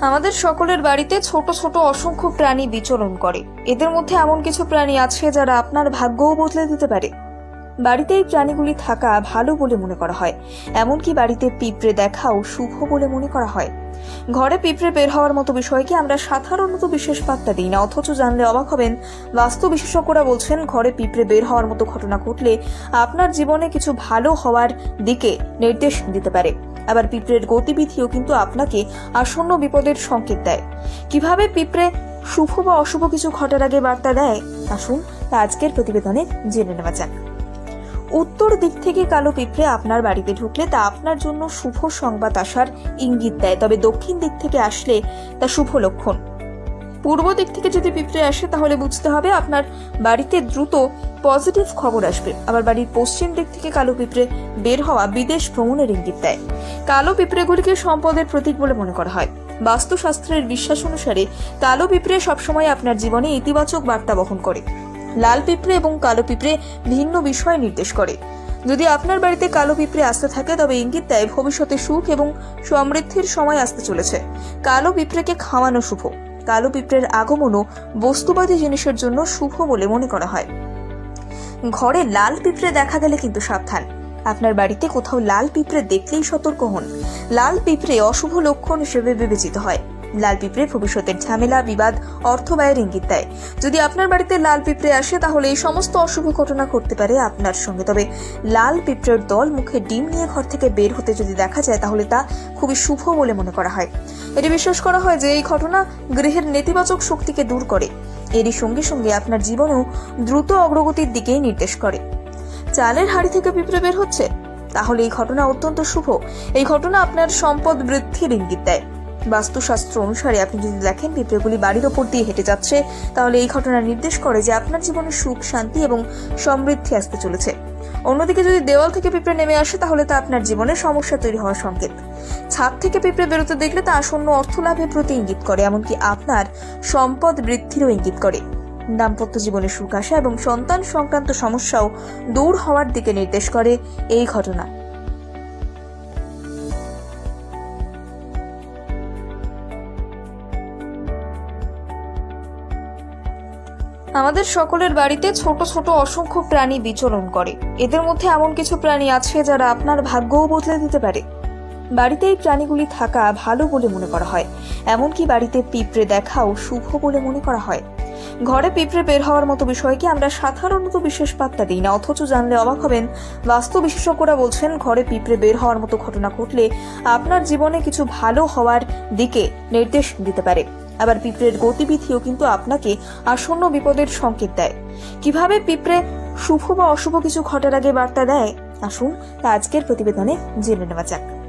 আমাদের সকলের বাড়িতে ছোট ছোট অসংখ্য প্রাণী বিচরণ করে। এদের মধ্যে এমন কিছু প্রাণী আছে যারা আপনার ভাগ্যও বদলে দিতে পারে। বাড়িতে এই প্রাণীগুলি থাকা ভালো বলে মনে করা হয়। এমনকি বাড়িতে পিঁপড়ে দেখাও শুভ বলে মনে করা হয়। ঘরে পিঁপড়ে বের হওয়ার মতো বিষয়কে আমরা সাধারণত বিশেষ পাত্তা দিই না, অথচ জানলে অবাক হবেন, বাস্তু বিশেষজ্ঞরা বলছেন, ঘরে পিঁপড়ে বের হওয়ার মতো ঘটনা ঘটলে আপনার জীবনে কিছু ভালো হওয়ার দিকে নির্দেশ দিতে পারে। আবার পিঁপড়ের গতিবিধিও কিন্তু আপনাকে আসন্ন বিপদের সংকেত দেয়। কীভাবে পিঁপড়ে শুভ বা অশুভ কিছু ঘটার আগে বার্তা দেয়? আসুন তা আজকের প্রতিবেদনে জেনে নেওয়া যাক। উত্তর দিক থেকে কালো পিঁপড়ে আপনার বাড়িতে ঢুকলে তা আপনার জন্য শুভ সংবাদ আসার ইঙ্গিত দেয়। তবে দক্ষিণ দিক থেকে আসলে তা শুভ লক্ষণ। পূর্ব দিক থেকে যদি পিঁপড়ে আসে, তাহলে বুঝতে হবে আপনার বাড়িতে দ্রুত পজিটিভ খবর আসবে। আবার বাড়ির পশ্চিম দিক থেকে কালো পিঁপড়ে বের হওয়া বিদেশ ভ্রমণের ইঙ্গিত দেয়। কালো পিঁপড়েগুলিকে সম্পদের প্রতীক বলে মনে করা হয়। বাস্তুশাস্ত্রের বিশ্বাস অনুসারে কালো পিঁপড়ে সবসময় আপনার জীবনে ইতিবাচক বার্তা বহন করে। লাল পিঁপড়ে এবং কালো পিঁপড়ে ভিন্ন বিষয় নির্দেশ করে। যদি আপনার বাড়িতে কালো পিঁপড়ে আসতে থাকে, তবে ইঙ্গিত দেয় ভবিষ্যতে সুখ এবং সমৃদ্ধির সময় আসতে চলেছে। কালো পিঁপড়েকে খাওয়ানো শুভ। কালো পিঁপড়ের আগমনও বস্তুবাদী জিনিসের জন্য শুভ বলে মনে করা হয়। ঘরে লাল পিঁপড়ে দেখা গেলে কিন্তু সাবধান। আপনার বাড়িতে কোথাও লাল পিঁপড়ে দেখলেই সতর্ক হন। লাল পিঁপড়ে অশুভ লক্ষণ হিসেবে বিবেচিত হয়। লাল পিঁপড়ে ভবিষ্যতের ঝামেলা, বিবাদ, অর্থ ব্যয়ের ইঙ্গিত দেয়। যদি আপনার বাড়িতে লাল পিঁপড়ে আসে, তাহলে এই সমস্ত অশুভ ঘটনা ঘটতে পারে আপনার সঙ্গে। তবে লাল পিঁপড়ের দল মুখে ডিম নিয়ে ঘর থেকে বের হতে যদি দেখা যায়, তাহলে তা খুবই শুভ বলে মনে করা হয়। এটি বিশ্বাস করা হয় যে এই ঘটনা গৃহের নেতিবাচক শক্তিকে দূর করে। এরই সঙ্গে সঙ্গে আপনার জীবনও দ্রুত অগ্রগতির দিকেই নির্দেশ করে। চালের হাড়ি থেকে পিঁপড়ে বের হচ্ছে। তাহলে এই ঘটনা অত্যন্ত শুভ। এই ঘটনা আপনার সম্পদ বৃদ্ধির ইঙ্গিত দেয়। বাস্তুশাস্ত্র অনুসারে আপনি যদি দেখেন পিঁপড়েগুলি বাড়ির ওপর দিয়ে হেঁটে যাচ্ছে, তাহলে এই ঘটনা নির্দেশ করে যে আপনার জীবনে সুখ, শান্তি এবং সমৃদ্ধি আসতে চলেছে। অন্যদিকে যদি দেওয়াল থেকে পিঁপড়ে নেমে আসে, তাহলে তা আপনার জীবনে সমস্যা তৈরি হওয়ার সংকেত। ছাদ থেকে পিঁপড়ে বেরোতে দেখলে তা আসন্ন অর্থ লাভের প্রতি ইঙ্গিত করে, এমনকি আপনার সম্পদ বৃদ্ধিরও ইঙ্গিত করে। দাম্পত্য জীবনে সুখ আসা এবং সন্তান সংক্রান্ত সমস্যাও দূর হওয়ার দিকে নির্দেশ করে এই ঘটনা। আমাদের সকলের বাড়িতে ছোট ছোট অসংখ্য প্রাণী বিচরণ করে। এদের মধ্যে এমন কিছু প্রাণী আছে যারা আপনার ভাগ্যও বদলে দিতে পারে। বাড়িতে এই প্রাণীগুলি থাকা ভালো বলে মনে করা হয়। এমনকি বাড়িতে পিঁপড়ে দেখাও শুভ বলে মনে করা হয়। ঘরে পিঁপড়ে বের হওয়ার মতো বিষয়কে আমরা সাধারণত বিশেষ পাত্তা দিই না, অথচ জানলে অবাক হবেন। বাস্তু বিশেষজ্ঞরা বলছেন, ঘরে পিঁপড়ে বের হওয়ার মতো ঘটনা ঘটলে আপনার জীবনে কিছু ভালো হওয়ার দিকে নির্দেশ দিতে পারে। আবার পিঁপড়ের গতিবিধিও কিন্তু আপনাকে আসন্ন বিপদের সংকেত দেয়। কীভাবে পিঁপড়ে শুভ বা অশুভ কিছু ঘটার আগে বার্তা দেয়? আসুন তা আজকের প্রতিবেদনে জেনে নেওয়া যাক।